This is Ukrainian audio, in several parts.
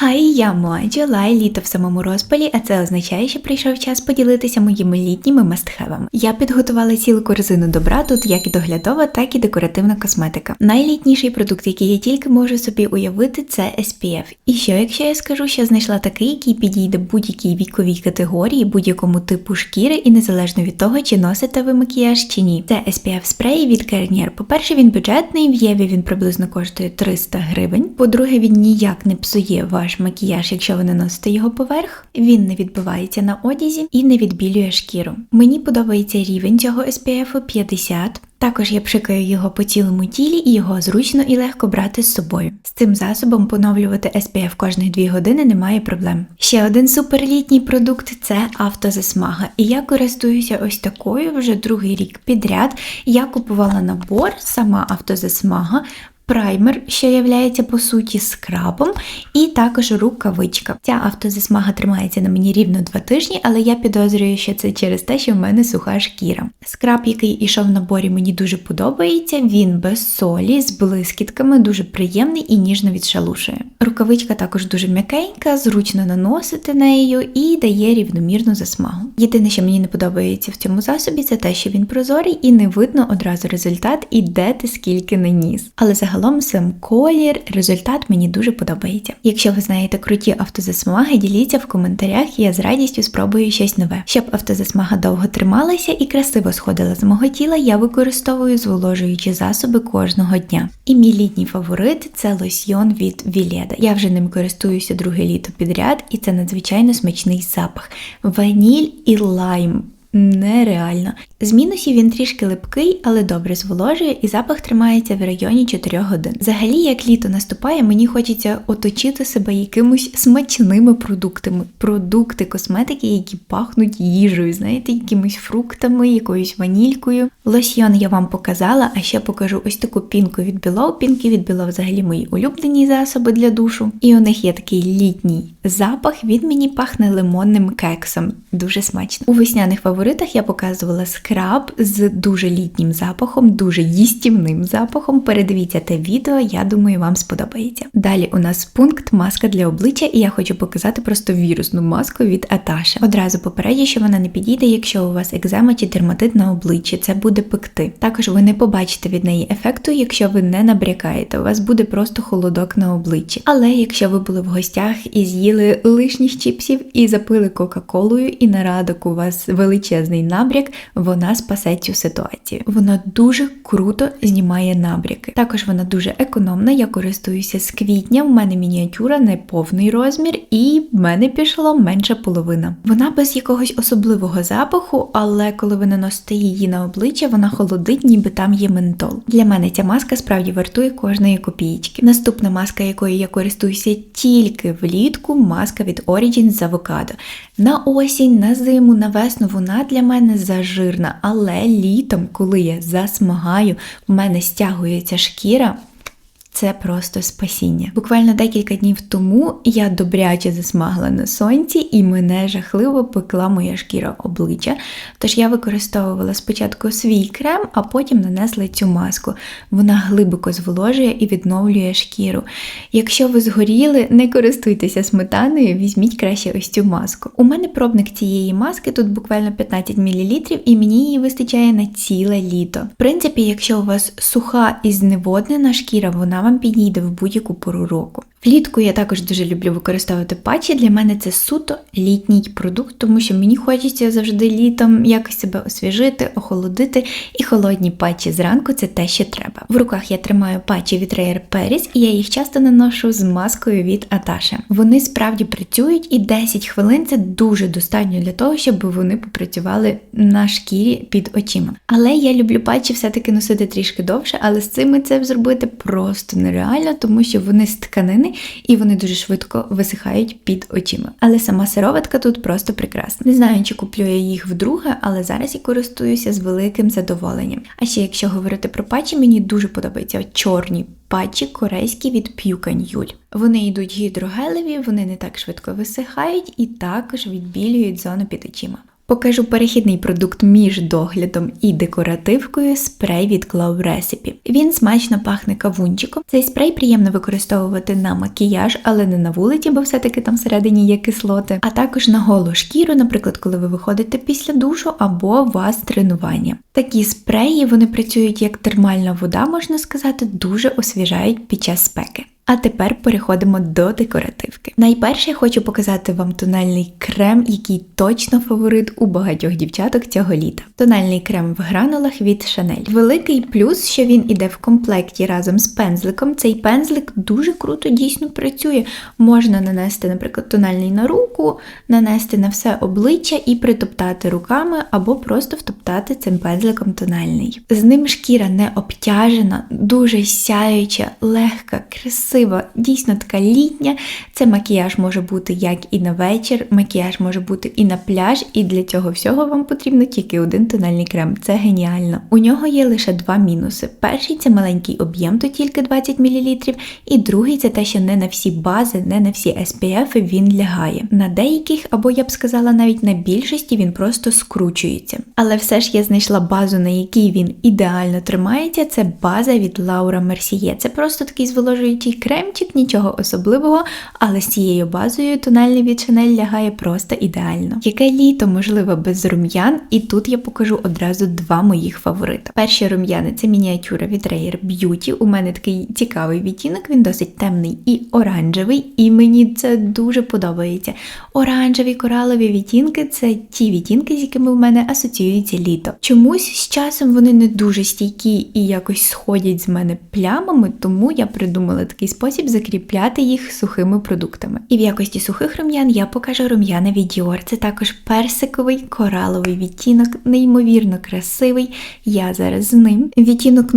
Хай, я Моджо, лай літо в самому розпалі, а це означає, що прийшов час поділитися моїми літніми мастхевами. Я підготувала цілу корзину добра, тут як і доглядова, так і декоративна косметика. Найлітніший продукт, який я тільки можу собі уявити, це SPF. І що, якщо я скажу, що знайшла такий, який підійде будь-якій віковій категорії, будь-якому типу шкіри, і незалежно від того, чи носите ви макіяж чи ні. Це SPF спрей від Garnier. По-перше, він бюджетний, в Єві він приблизно коштує 300 гривень. По-друге, він ніяк не псує ваш макіяж, якщо ви наносите його поверх. Він не відбивається на одязі і не відбілює шкіру. Мені подобається рівень цього SPF 50. Також я пшикаю його по цілому тілі і його зручно і легко брати з собою. З цим засобом поновлювати SPF кожні 2 години немає проблем. Ще один суперлітній продукт це автозасмага. І я користуюся ось такою вже другий рік підряд. Я купувала набор, сама автозасмага. Праймер, що являється по суті скрабом, і також рукавичка. Ця автозасмага тримається на мені рівно 2 тижні, але я підозрюю, що це через те, що в мене суха шкіра. Скраб, який ішов в наборі, мені дуже подобається. Він без солі, з блискітками, дуже приємний і ніжно відшалушує. Рукавичка також дуже м'якенька, зручно наносити нею і дає рівномірну засмагу. Єдине, що мені не подобається в цьому засобі, це те, що він прозорий і не видно одразу результат і де ти скільки наніс. Але загалом сам колір, результат мені дуже подобається. Якщо ви знаєте круті автозасмаги, діліться в коментарях, я з радістю спробую щось нове. Щоб автозасмага довго трималася і красиво сходила з мого тіла, я використовую зволожуючі засоби кожного дня. І мій літній фаворит це лосьйон від Віледа. Я вже ним користуюся друге літо підряд, і це надзвичайно смачний запах. Ваніль і лайм. Нереально. З мінусів він трішки липкий, але добре зволожує і запах тримається в районі 4 годин. Взагалі, як літо наступає, мені хочеться оточити себе якимось смачними продуктами. Продукти косметики, які пахнуть їжею, знаєте, якимись фруктами, якоюсь ванількою. Лосьйон я вам показала, а ще покажу ось таку пінку від Білоу. Пінки від Білоу взагалі мої улюблені засоби для душу. І у них є такий літній запах, він мені пахне лимонним кексом. Дуже смачно. У весняних фаворитах я показувала скраб з дуже літнім запахом, дуже їстівним запахом. Передивіться те відео, я думаю, вам сподобається. Далі у нас пункт маска для обличчя, і я хочу показати просто вірусну маску від Аташа. Одразу попереджу, що вона не підійде, якщо у вас екзема чи дерматит на обличчі, це буде пекти. Також ви не побачите від неї ефекту, якщо ви не набрякаєте, у вас буде просто холодок на обличчі. Але якщо ви були в гостях і з'їли лишніх чіпсів і запили Кока-Колою, і на радок у вас величезний набряк, вона спасе цю ситуацію. Вона дуже круто знімає набряки. Також вона дуже економна. Я користуюся з квітня. В мене мініатюра не повний розмір, і в мене пішло менша половина. Вона без якогось особливого запаху, але коли ви наносите її на обличчя, вона холодить, ніби там є ментол. Для мене ця маска справді вартує кожної копійки. Наступна маска, якою я користуюся тільки влітку, маска від Origin з авокадо. На осінь, на зиму, на весну вона для мене зажирна, але літом, коли я засмагаю, в мене стягується шкіра. Це просто спасіння. Буквально декілька днів тому я добряче засмагла на сонці, і мене жахливо пекла моя шкіра обличчя. Тож я використовувала спочатку свій крем, а потім нанесла цю маску. Вона глибоко зволожує і відновлює шкіру. Якщо ви згоріли, не користуйтеся сметаною, візьміть краще ось цю маску. У мене пробник цієї маски тут буквально 15 мл, і мені її вистачає на ціле літо. В принципі, якщо у вас суха і зневоднена шкіра, вона вам підійде в будь-яку пору року. Влітку я також дуже люблю використовувати патчі. Для мене це суто літній продукт, тому що мені хочеться завжди літом якось себе освіжити, охолодити, і холодні патчі зранку це те, що треба. В руках я тримаю патчі від Rare Paris, і я їх часто наношу з маскою від Аташа. Вони справді працюють, і 10 хвилин це дуже достатньо для того, щоб вони попрацювали на шкірі під очима. Але я люблю патчі все-таки носити трішки довше, але з цими це зробити просто нереально, тому що вони з тканини і вони дуже швидко висихають під очима. Але сама сироватка тут просто прекрасна. Не знаю, чи куплю я їх вдруге, але зараз я користуюся з великим задоволенням. А ще якщо говорити про патчі, мені дуже подобаються чорні. Патчі корейські від П'юкан'юль. Вони йдуть гідрогелеві, вони не так швидко висихають і також відбілюють зону під очима. Покажу перехідний продукт між доглядом і декоративкою спрей від Glow Recipe. Він смачно пахне кавунчиком. Цей спрей приємно використовувати на макіяж, але не на вулиці, бо все-таки там всередині є кислоти, а також на голу шкіру, наприклад, коли ви виходите після душу або у вас тренування. Такі спреї вони працюють як термальна вода, можна сказати, дуже освіжають під час спеки. А тепер переходимо до декоративки. Найперше я хочу показати вам тональний крем, який точно фаворит у багатьох дівчаток цього літа. Тональний крем в гранулах від Chanel. Великий плюс, що він іде в комплекті разом з пензликом. Цей пензлик дуже круто дійсно працює. Можна нанести, наприклад, тональний на руку, нанести на все обличчя і притоптати руками, або просто втоптати цим пензликом тональний. З ним шкіра не обтяжена, дуже сяюча, легка, красива красива, дійсно така літня. Це макіяж може бути як і на вечір, макіяж може бути і на пляж, і для цього всього вам потрібно тільки один тональний крем. Це геніально. У нього є лише два мінуси. Перший це маленький об'єм, то тільки 20 мл, і другий це те, що не на всі бази, не на всі SPF він лягає. На деяких, або я б сказала, навіть на більшості він просто скручується. Але все ж я знайшла базу, на якій він ідеально тримається. Це база від Laura Mercier. Це просто такий зволожуючий кремчик, нічого особливого, але з цією базою тональний від Chanel лягає просто ідеально. Яке літо, можливо, без рум'ян, і тут я покажу одразу два моїх фаворита. Перші рум'яни це мініатюра від Rare Beauty. У мене такий цікавий відтінок, він досить темний і оранжевий, і мені це дуже подобається. Оранжеві коралові відтінки це ті відтінки, з якими в мене асоціюється літо. Чомусь з часом вони не дуже стійкі і якось сходять з мене плямами, тому я придумала такий спосіб закріпляти їх сухими продуктами. І в якості сухих рум'ян я покажу рум'яни від Dior. Це також персиковий кораловий відтінок, неймовірно красивий. Я зараз з ним. Відтінок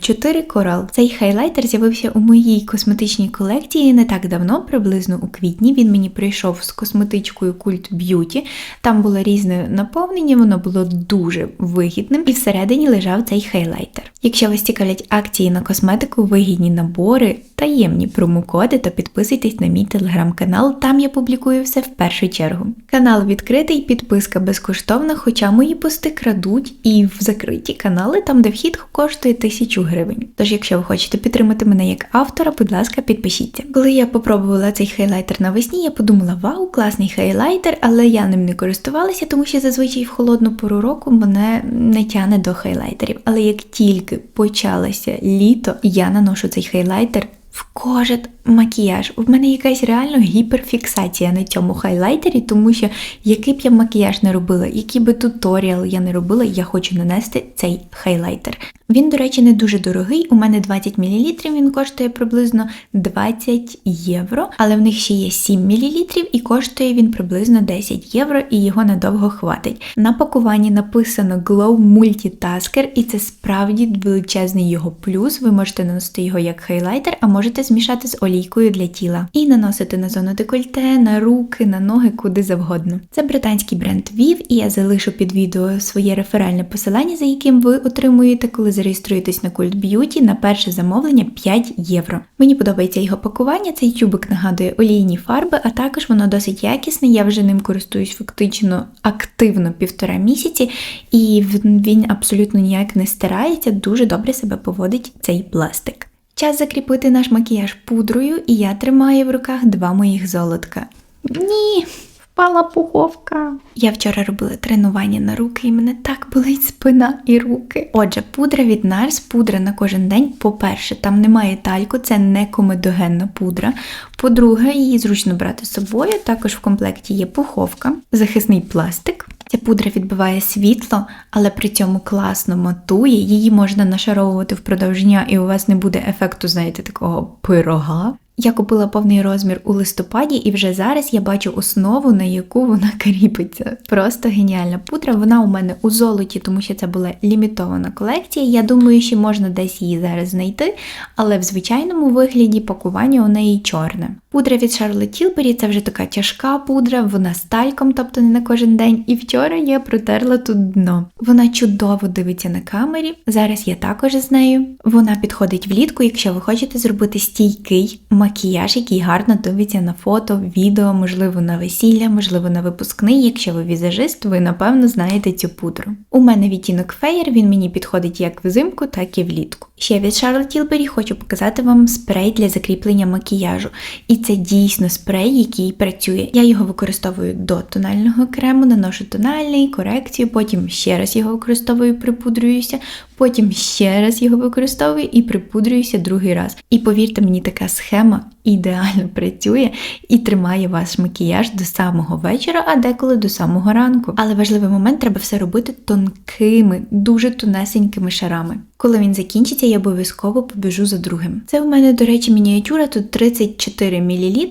004 корал. Цей хайлайтер з'явився у моїй косметичній колекції не так давно, приблизно у квітні. Він мені прийшов з косметичкою Cult Beauty. Там було різне наповнення, воно було дуже вигідним, і всередині лежав цей хайлайтер. Якщо вас цікавлять акції на косметику, вигідні набори, таємні промокоди, то підписуйтесь на мій телеграм-канал, там я публікую все в першу чергу. Канал відкритий, підписка безкоштовна, хоча мої пости крадуть і в закриті канали, там де вхід коштує тисячу гривень. Тож, якщо ви хочете підтримати мене як автора, будь ласка, підпишіться. Коли я попробувала цей хайлайтер навесні, я подумала, вау, класний хайлайтер, але я ним не користувалася, тому що зазвичай в холодну пору року мене не тяне до хайлайтерів. Але як тільки почалося літо, я наношу цей хайлайтер в кожен макіяж. У мене якась реально гіперфіксація на цьому хайлайтері, тому що який б я макіяж не робила, який би туторіал я не робила, я хочу нанести цей хайлайтер. Він, до речі, не дуже дорогий. У мене 20 мл, він коштує приблизно 20 євро, але в них ще є 7 мл і коштує він приблизно 10 євро, і його надовго хватить. На пакуванні написано Glow Multitasker, і це справді величезний його плюс. Ви можете наносити його як хайлайтер, а можете змішати з олійкою для тіла. І наносити на зону декольте, на руки, на ноги, куди завгодно. Це британський бренд Viv, і я залишу під відео своє реферальне посилання, за яким ви отримуєте, коли зареєструєтесь на Cult Beauty на перше замовлення 5 євро. Мені подобається його пакування, цей тюбик нагадує олійні фарби, а також воно досить якісне. Я вже ним користуюсь фактично активно півтора місяці, і він абсолютно ніяк не стирається, дуже добре себе поводить цей пластик. Час закріпити наш макіяж пудрою, і я тримаю в руках два моїх золотка. Ні, впала пуховка. Я вчора робила тренування на руки, і мене так болить спина і руки. Отже, пудра від Nars, пудра на кожен день. По-перше, там немає тальку, це не комедогенна пудра. По-друге, її зручно брати з собою. Також в комплекті є пуховка, захисний пластик. Ця пудра відбиває світло, але при цьому класно матує. Її можна нашаровувати впродовж дня, і у вас не буде ефекту, знаєте, такого пирога. Я купила повний розмір у листопаді, і вже зараз я бачу основу, на яку вона кріпиться. Просто геніальна пудра. Вона у мене у золоті, тому що це була лімітована колекція. Я думаю, що можна десь її зараз знайти, але в звичайному вигляді пакування у неї чорне. Пудра від Charlotte Tilbury – це вже така тяжка пудра, вона з тальком, тобто не на кожен день. І вчора я протерла тут дно. Вона чудово дивиться на камері. Зараз я також з нею. Вона підходить влітку, якщо ви хочете зробити стійкий макіяж, який гарно дивиться на фото, відео, можливо, на весілля, можливо, на випускний. Якщо ви візажист, ви напевно знаєте цю пудру. У мене відтінок феєр, він мені підходить як взимку, так і влітку. Ще від Charlotte Tilbury хочу показати вам спрей для закріплення макіяжу. І це дійсно спрей, який працює. Я його використовую до тонального крему, наношу тональний, корекцію, потім ще раз його використовую, припудрююся, потім ще раз його використовую і припудрююся другий раз. І повірте мені, така схема ідеально працює і тримає ваш макіяж до самого вечора, а деколи до самого ранку. Але важливий момент треба все робити тонкими, дуже тонесенькими шарами. Коли він закінчиться, я обов'язково побіжу за другим. Це у мене, до речі, мініатюра тут 34 мл.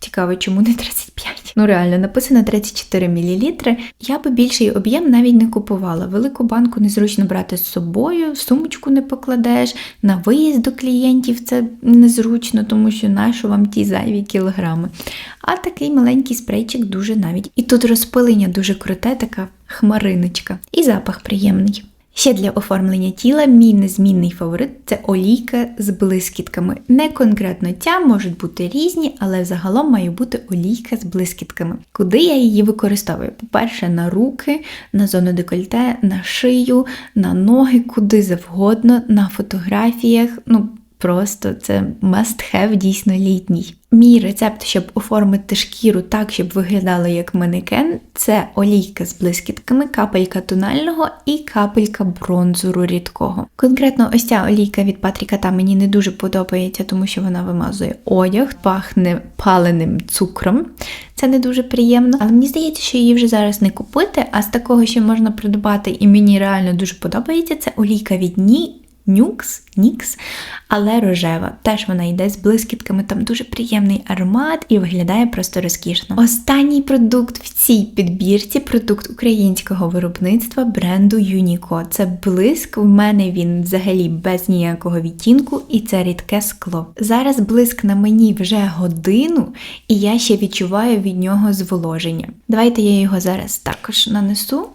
Цікаво, чому не 35? Ну реально, написано 34 мл. Я би більший об'єм навіть не купувала. Велику банку незручно брати з собою, в сумочку не покладеш, на виїзд до клієнтів це незручно, тому що нащо вам ті зайві кілограми. А такий маленький спрейчик дуже навіть. І тут розпилення дуже круте, така хмариночка. І запах приємний. Ще для оформлення тіла мій незмінний фаворит це олійка з блискітками. Не конкретно ця можуть бути різні, але загалом має бути олійка з блискітками. Куди я її використовую? По-перше, на руки, на зону декольте, на шию, на ноги, куди завгодно, на фотографіях. Ну, Просто це must have дійсно літній. Мій рецепт, щоб оформити шкіру так, щоб виглядало як манекен, це олійка з блискітками, капелька тонального і капелька бронзуру рідкого. Конкретно ось ця олійка від Патріка та мені не дуже подобається, тому що вона вимазує одяг, пахне паленим цукром. Це не дуже приємно, але мені здається, що її вже зараз не купити. А з такого, що можна придбати, і мені реально дуже подобається, це олійка від Ні. Нюкс, Нікс, але рожева. Теж вона йде з блискітками, там дуже приємний аромат і виглядає просто розкішно. Останній продукт в цій підбірці продукт українського виробництва бренду Юніко. Це блиск. В мене він взагалі без ніякого відтінку, і це рідке скло. Зараз блиск на мені вже годину, і я ще відчуваю від нього зволоження. Давайте я його зараз також нанесу.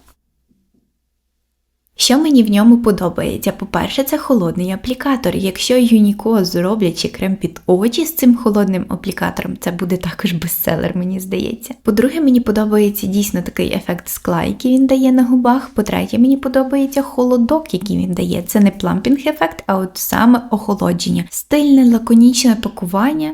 Що мені в ньому подобається? По-перше, це холодний аплікатор. Якщо Юніко зроблять чи крем під очі з цим холодним аплікатором, це буде також бестселер, мені здається. По-друге, мені подобається дійсно такий ефект скла, який він дає на губах. По-третє, мені подобається холодок, який він дає. Це не плампінг-ефект, а от саме охолодження. Стильне, лаконічне пакування.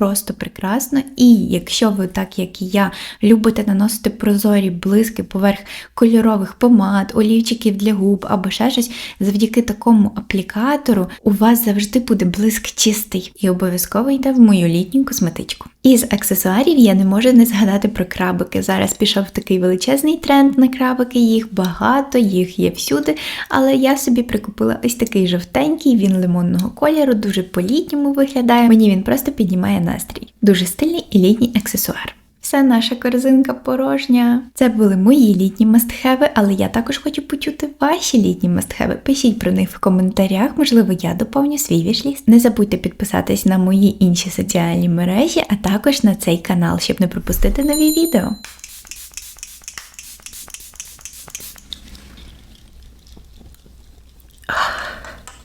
Просто прекрасно. І якщо ви, так як і я, любите наносити прозорі блиски поверх кольорових помад, олівчиків для губ або ще щось, завдяки такому аплікатору у вас завжди буде блиск чистий і обов'язково йде в мою літню косметичку. Із аксесуарів я не можу не згадати про крабики. Зараз пішов такий величезний тренд на крабики, їх багато, їх є всюди, але я собі прикупила ось такий жовтенький, він лимонного кольору, дуже по-літньому виглядає. Мені він просто піднімає настрій. Дуже стильний і літній аксесуар. Все наша корзинка порожня. Це були мої літні мастхеви, але я також хочу почути ваші літні мастхеви. Пишіть про них в коментарях, можливо, я доповню свій вішліст. Не забудьте підписатись на мої інші соціальні мережі, а також на цей канал, щоб не пропустити нові відео.